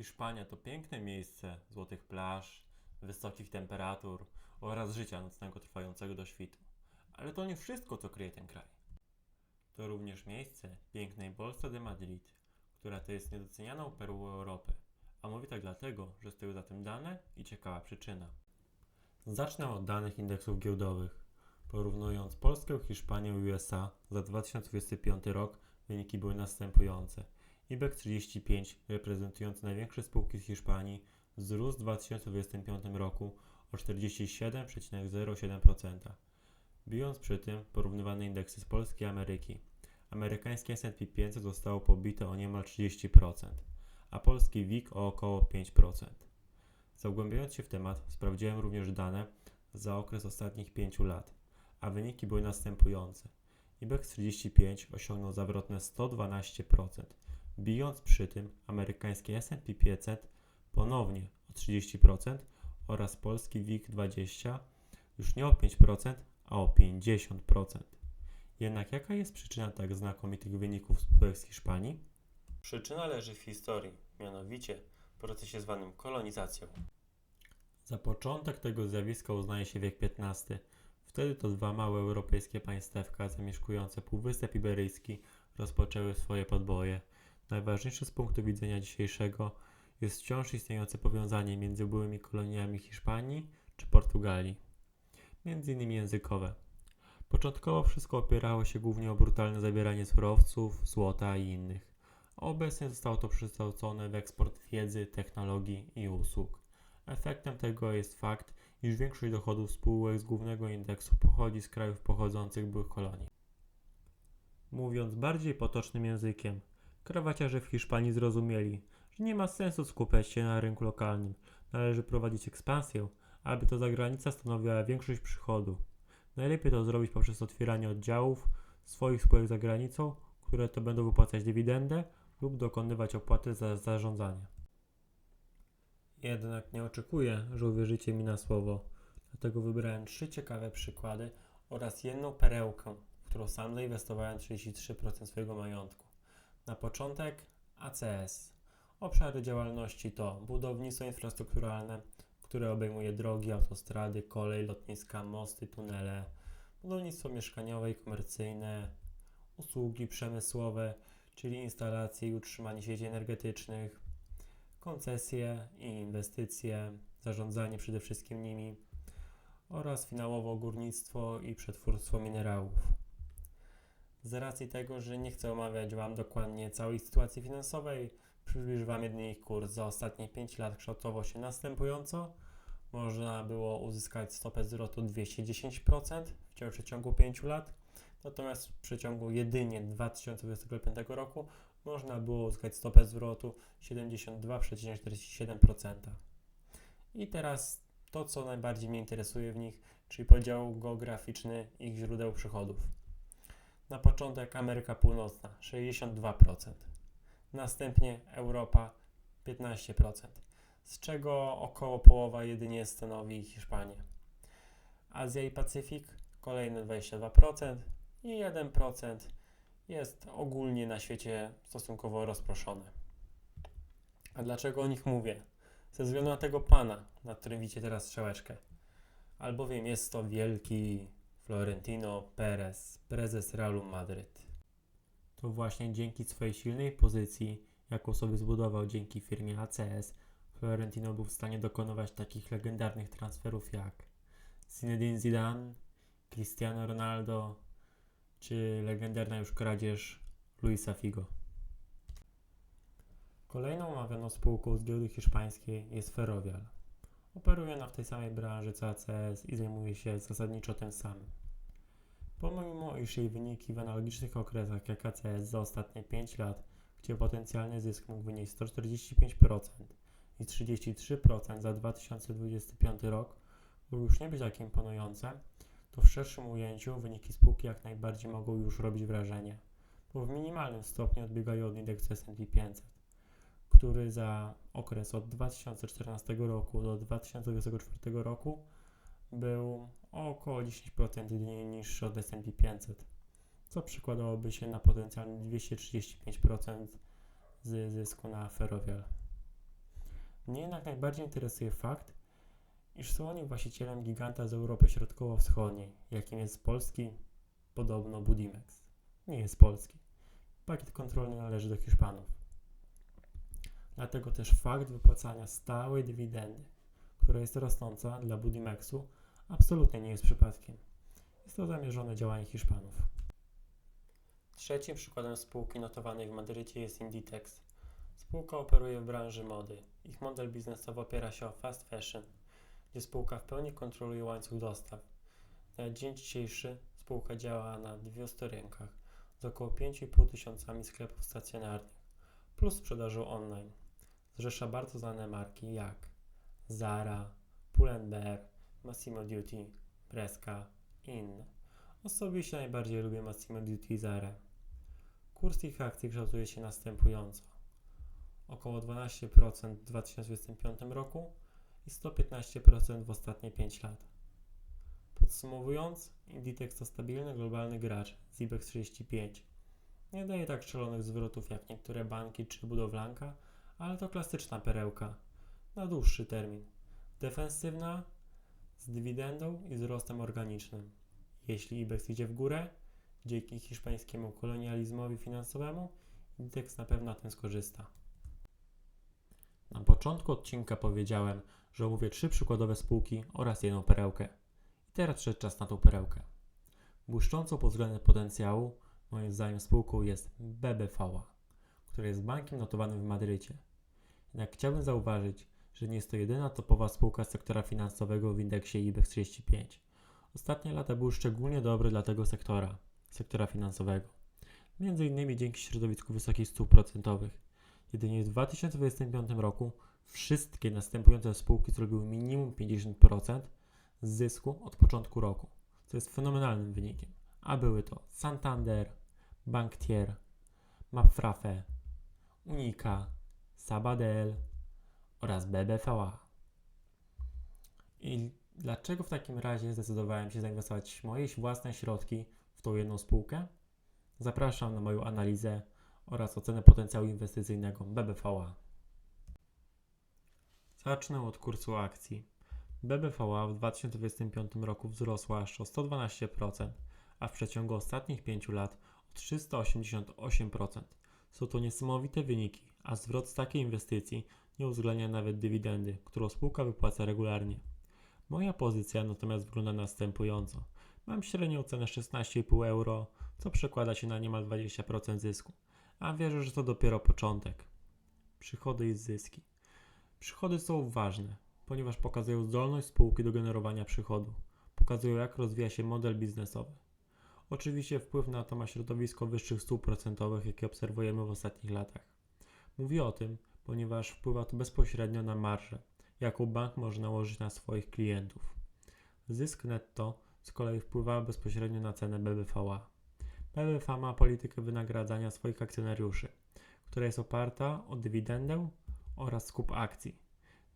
Hiszpania to piękne miejsce złotych plaż, wysokich temperatur oraz życia nocnego trwającego do świtu. Ale to nie wszystko, co kryje ten kraj. To również miejsce pięknej Bolsa de Madrid, która to jest niedocenianą perłą Europy. A mówię tak dlatego, że stoją za tym dane i ciekawa przyczyna. Zacznę od danych indeksów giełdowych. Porównując Polskę, Hiszpanię i USA za 2025 rok, wyniki były następujące. IBEX 35, reprezentujący największe spółki z Hiszpanii, wzrósł w 2025 roku o 47,07%. Bijąc przy tym porównywane indeksy z Polski i Ameryki. Amerykańskie S&P 500 zostało pobite o niemal 30%, a polski WIG o około 5%. Zagłębiając się w temat, sprawdziłem również dane za okres ostatnich 5 lat, a wyniki były następujące. IBEX 35 osiągnął zawrotne 112%, bijąc przy tym amerykańskie S&P 500 ponownie o 30% oraz polski WIG 20 już nie o 5%, a o 50%. Jednak jaka jest przyczyna tak znakomitych wyników spółek z Hiszpanii? Przyczyna leży w historii, mianowicie w procesie zwanym kolonizacją. Za początek tego zjawiska uznaje się wiek XV. Wtedy to dwa małe europejskie państewka zamieszkujące Półwysep Iberyjski rozpoczęły swoje podboje. Najważniejsze z punktu widzenia dzisiejszego jest wciąż istniejące powiązanie między byłymi koloniami Hiszpanii czy Portugalii, między innymi językowe. Początkowo wszystko opierało się głównie o brutalne zabieranie surowców, złota i innych, obecnie zostało to przekształcone w eksport wiedzy, technologii i usług. Efektem tego jest fakt, iż większość dochodów spółek z głównego indeksu pochodzi z krajów pochodzących byłych kolonii. Mówiąc bardziej potocznym językiem, krawaciarze w Hiszpanii zrozumieli, że nie ma sensu skupiać się na rynku lokalnym, należy prowadzić ekspansję, aby to zagranica stanowiła większość przychodu. Najlepiej to zrobić poprzez otwieranie oddziałów swoich spółek za granicą, które to będą wypłacać dywidendę lub dokonywać opłaty za zarządzanie. Jednak nie oczekuję, że uwierzycie mi na słowo, dlatego wybrałem trzy ciekawe przykłady oraz jedną perełkę, w którą sam zainwestowałem 33% swojego majątku. Na początek ACS. Obszary działalności to budownictwo infrastrukturalne, które obejmuje drogi, autostrady, kolej, lotniska, mosty, tunele, budownictwo mieszkaniowe i komercyjne, usługi przemysłowe, czyli instalacje i utrzymanie sieci energetycznych, koncesje i inwestycje, zarządzanie przede wszystkim nimi oraz finałowo górnictwo i przetwórstwo minerałów. Z racji tego, że nie chcę omawiać Wam dokładnie całej sytuacji finansowej, przybliżę Wam jedynie ich kurs. Za ostatnie 5 lat kształtował się następująco. Można było uzyskać stopę zwrotu 210% w przeciągu 5 lat, natomiast w przeciągu jedynie 2025 roku można było uzyskać stopę zwrotu 72,47%. I teraz to, co najbardziej mnie interesuje w nich, czyli podział geograficzny ich źródeł przychodów. Na początek Ameryka Północna 62%, następnie Europa 15%, z czego około połowa jedynie stanowi Hiszpania. Azja i Pacyfik kolejne 22% i 1% jest ogólnie na świecie stosunkowo rozproszone. A dlaczego o nich mówię? Ze względu na tego pana, nad którym widzicie teraz strzałeczkę. Albowiem jest to wielki Florentino Perez, prezes Realu Madryt. To właśnie dzięki swojej silnej pozycji, jaką sobie zbudował dzięki firmie ACS, Florentino był w stanie dokonywać takich legendarnych transferów jak Zinedine Zidane, Cristiano Ronaldo, czy legendarna już kradzież Luisa Figo. Kolejną omawianą spółką z giełdy hiszpańskiej jest Ferrovial. Operuje ona w tej samej branży co ACS i zajmuje się zasadniczo tym samym. Pomimo iż jej wyniki w analogicznych okresach jak ACS za ostatnie 5 lat, gdzie potencjalny zysk mógł wynieść 145% i 33% za 2025 rok, mógł już nie być tak imponujące, to w szerszym ujęciu wyniki spółki jak najbardziej mogą już robić wrażenie, bo w minimalnym stopniu odbiegają od indeksu S&P 500, który za okres od 2014 roku do 2024 roku był o około 10% jedynie niższy od S&P 500, co przekładałoby się na potencjalnie 235% z zysku na Ferrovial. Mnie jednak najbardziej interesuje fakt, iż są oni właścicielem giganta z Europy Środkowo-Wschodniej, jakim jest polski, podobno Budimex. Nie jest polski. Pakiet kontrolny należy do Hiszpanów. Dlatego też fakt wypłacania stałej dywidendy, która jest rosnąca dla Budimexu, absolutnie nie jest przypadkiem. Jest to zamierzone działanie Hiszpanów. Trzecim przykładem spółki notowanej w Madrycie jest Inditex. Spółka operuje w branży mody. Ich model biznesowy opiera się o fast fashion, gdzie spółka w pełni kontroluje łańcuch dostaw. Na dzień dzisiejszy spółka działa na 200 rynkach z około 5,5 tysiącami sklepów stacjonarnych plus sprzedażą online. Zrzesza bardzo znane marki jak Zara, Pull&Bear, Massimo Duty, Bresca i inne. Osobiście najbardziej lubię Massimo Duty i Zara. Kurs ich akcji kształtuje się następująco. Około 12% w 2025 roku i 115% w ostatnie 5 lat. Podsumowując, Inditex to stabilny globalny gracz z IBEX 35. Nie daje tak szalonych zwrotów jak niektóre banki czy budowlanka, ale to klasyczna perełka na dłuższy termin. Defensywna, z dywidendą i wzrostem organicznym. Jeśli IBEX idzie w górę, dzięki hiszpańskiemu kolonializmowi finansowemu, Inditex na pewno na tym skorzysta. Na początku odcinka powiedziałem, że omówię trzy przykładowe spółki oraz jedną perełkę. I teraz przyszedł czas na tą perełkę. Błyszczącą pod względem potencjału, moim zdaniem spółką jest BBVA, która jest bankiem notowanym w Madrycie. Jednak chciałbym zauważyć, że nie jest to jedyna topowa spółka sektora finansowego w indeksie IBEX 35. Ostatnie lata były szczególnie dobre dla tego sektora, sektora finansowego. Między innymi dzięki środowisku wysokich stóp procentowych. Jedynie w 2025 roku wszystkie następujące spółki zrobiły minimum 50% zysku od początku roku, co jest fenomenalnym wynikiem. A były to Santander, Banktier, Mapfrafe, Unica, Sabadell oraz BBVA. I dlaczego w takim razie zdecydowałem się zainwestować moje własne środki w tą jedną spółkę? Zapraszam na moją analizę oraz ocenę potencjału inwestycyjnego BBVA. Zacznę od kursu akcji. BBVA w 2025 roku wzrosła aż o 112%, a w przeciągu ostatnich 5 lat o 388%. Są to niesamowite wyniki, a zwrot z takiej inwestycji nie uwzględnia nawet dywidendy, którą spółka wypłaca regularnie. Moja pozycja natomiast wygląda następująco. Mam średnią cenę 16,5 euro, co przekłada się na niemal 20% zysku, a wierzę, że to dopiero początek. Przychody i zyski. Przychody są ważne, ponieważ pokazują zdolność spółki do generowania przychodu. Pokazują, jak rozwija się model biznesowy. Oczywiście wpływ na to ma środowisko wyższych stóp procentowych, jakie obserwujemy w ostatnich latach. Mówię o tym, ponieważ wpływa to bezpośrednio na marżę, jaką bank może nałożyć na swoich klientów. Zysk netto z kolei wpływa bezpośrednio na cenę BBVA. BBVA ma politykę wynagradzania swoich akcjonariuszy, która jest oparta o dywidendę oraz skup akcji.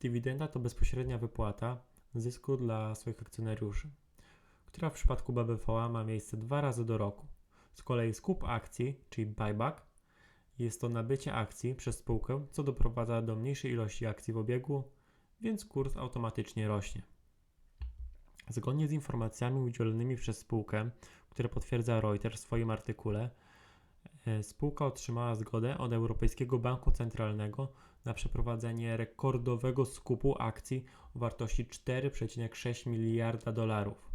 Dywidenda to bezpośrednia wypłata zysku dla swoich akcjonariuszy, która w przypadku BBVA ma miejsce dwa razy do roku. Z kolei skup akcji, czyli buyback, jest to nabycie akcji przez spółkę, co doprowadza do mniejszej ilości akcji w obiegu, więc kurs automatycznie rośnie. Zgodnie z informacjami udzielonymi przez spółkę, które potwierdza Reuters w swoim artykule, e, spółka otrzymała zgodę od Europejskiego Banku Centralnego na przeprowadzenie rekordowego skupu akcji o wartości 4,6 miliarda dolarów,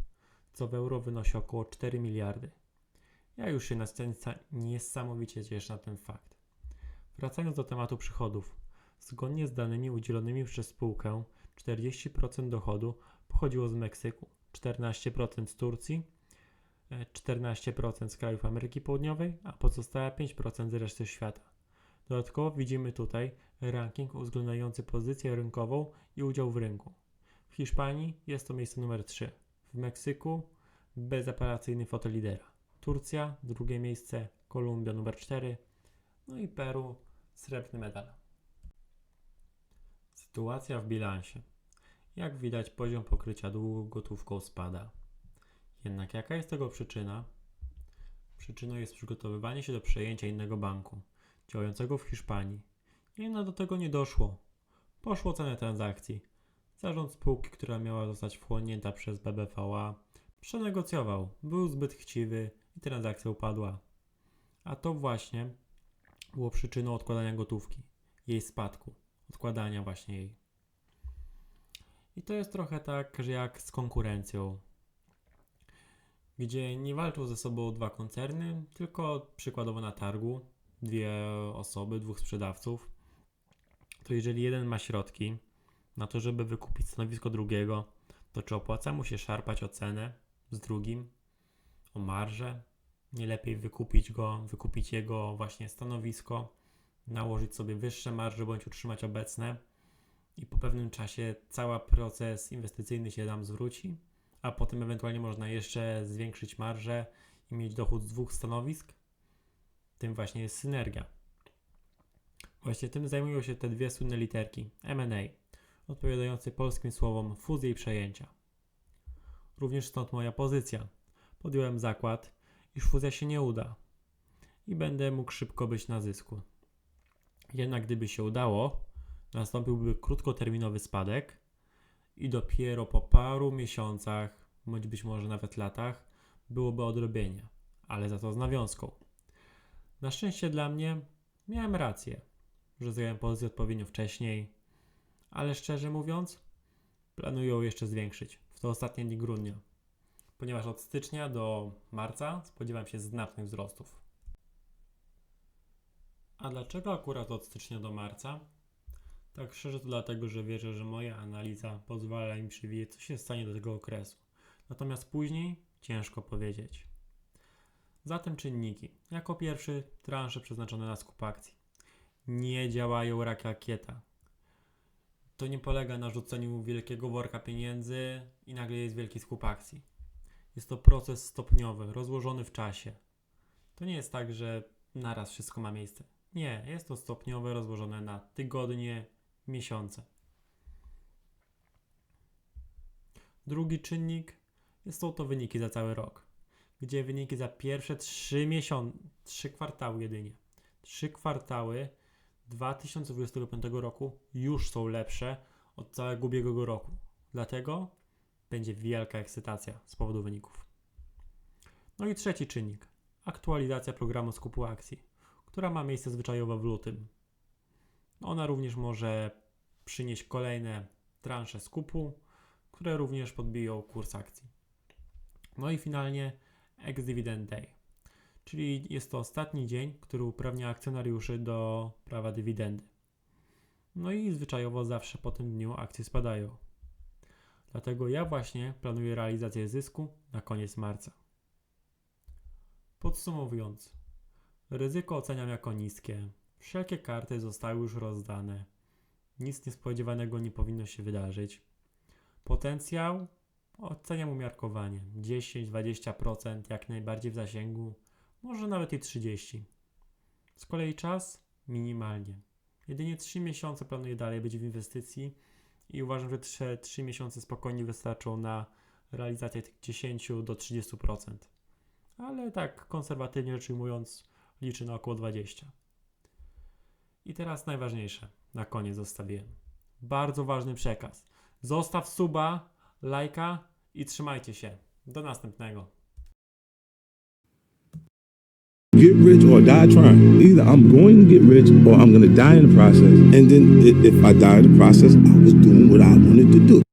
co w euro wynosi około 4 miliardy. Ja już się na scenie niesamowicie cieszę na ten fakt. Wracając do tematu przychodów. Zgodnie z danymi udzielonymi przez spółkę, 40% dochodu pochodziło z Meksyku, 14% z Turcji, 14% e, z krajów Ameryki Południowej, a pozostałe 5% z reszty świata. Dodatkowo widzimy tutaj ranking uwzględniający pozycję rynkową i udział w rynku. W Hiszpanii jest to miejsce numer 3, w Meksyku bezapelacyjny fotel lidera. Turcja drugie miejsce, Kolumbia numer 4, no i Peru srebrny medal. Sytuacja w bilansie. Jak widać, poziom pokrycia długu gotówką spada. Jednak jaka jest tego przyczyna? Przyczyną jest przygotowywanie się do przejęcia innego banku, działającego w Hiszpanii. Jednak do tego nie doszło. Poszło cenę transakcji. Zarząd spółki, która miała zostać wchłonięta przez BBVA, przenegocjował, był zbyt chciwy i transakcja upadła. A to właśnie było przyczyną odkładania gotówki, jej spadku, odkładania właśnie jej. I to jest trochę tak, że jak z konkurencją, gdzie nie walczą ze sobą dwa koncerny, tylko przykładowo na targu dwie osoby, dwóch sprzedawców. To jeżeli jeden ma środki na to, żeby wykupić stanowisko drugiego, to czy opłaca mu się szarpać o cenę z drugim, o marżę? Nie lepiej wykupić go, wykupić jego właśnie stanowisko, nałożyć sobie wyższe marże bądź utrzymać obecne i po pewnym czasie cały proces inwestycyjny się nam zwróci, a potem ewentualnie można jeszcze zwiększyć marżę i mieć dochód z dwóch stanowisk. Tym właśnie jest synergia. Właśnie tym zajmują się te dwie słynne literki M&A, odpowiadające polskim słowom fuzje i przejęcia. Również stąd moja pozycja. Podjąłem zakład, iż fuzja się nie uda i będę mógł szybko być na zysku. Jednak gdyby się udało, nastąpiłby krótkoterminowy spadek i dopiero po paru miesiącach, bądź być może nawet latach, byłoby odrobienie, ale za to z nawiązką. Na szczęście dla mnie miałem rację, że zająłem pozycję odpowiednio wcześniej, ale szczerze mówiąc, planuję jeszcze zwiększyć w te ostatnie dni grudnia, ponieważ od stycznia do marca spodziewam się znacznych wzrostów. A dlaczego akurat od stycznia do marca? Tak szczerze to dlatego, że wierzę, że moja analiza pozwala mi przewidzieć, co się stanie do tego okresu. Natomiast później ciężko powiedzieć. Zatem czynniki. Jako pierwszy transze przeznaczone na skup akcji. Nie działają rakieta. To nie polega na rzuceniu wielkiego worka pieniędzy i nagle jest wielki skup akcji. Jest to proces stopniowy, rozłożony w czasie. To nie jest tak, że naraz wszystko ma miejsce. Nie, jest to stopniowe, rozłożone na tygodnie, miesiące. Drugi czynnik są to wyniki za cały rok, gdzie wyniki za pierwsze trzy miesiące, trzy kwartały jedynie. Trzy kwartały 2025 roku już są lepsze od całego ubiegłego roku. Dlatego będzie wielka ekscytacja z powodu wyników. No i trzeci czynnik. Aktualizacja programu skupu akcji, która ma miejsce zwyczajowo w lutym. Ona również może przynieść kolejne transze skupu, które również podbiją kurs akcji. No i finalnie ex-dividend day, czyli jest to ostatni dzień, który uprawnia akcjonariuszy do prawa dywidendy. No i zwyczajowo zawsze po tym dniu akcje spadają. Dlatego ja właśnie planuję realizację zysku na koniec marca. Podsumowując, ryzyko oceniam jako niskie. Wszelkie karty zostały już rozdane. Nic niespodziewanego nie powinno się wydarzyć. Potencjał oceniam umiarkowanie. 10-20% jak najbardziej w zasięgu, może nawet i 30%. Z kolei czas minimalnie. Jedynie 3 miesiące planuję dalej być w inwestycji i uważam, że 3, 3 miesiące spokojnie wystarczą na realizację tych 10 do 30%. Ale tak konserwatywnie rzecz ujmując, liczę na około 20%. I teraz najważniejsze, na koniec zostawiłem. Bardzo ważny przekaz. Zostaw suba, lajka i trzymajcie się. Do następnego. Get rich or die trying. Either I'm going to get rich or I'm going to die in the process. And then if I die in the process, I was doing what I wanted to do.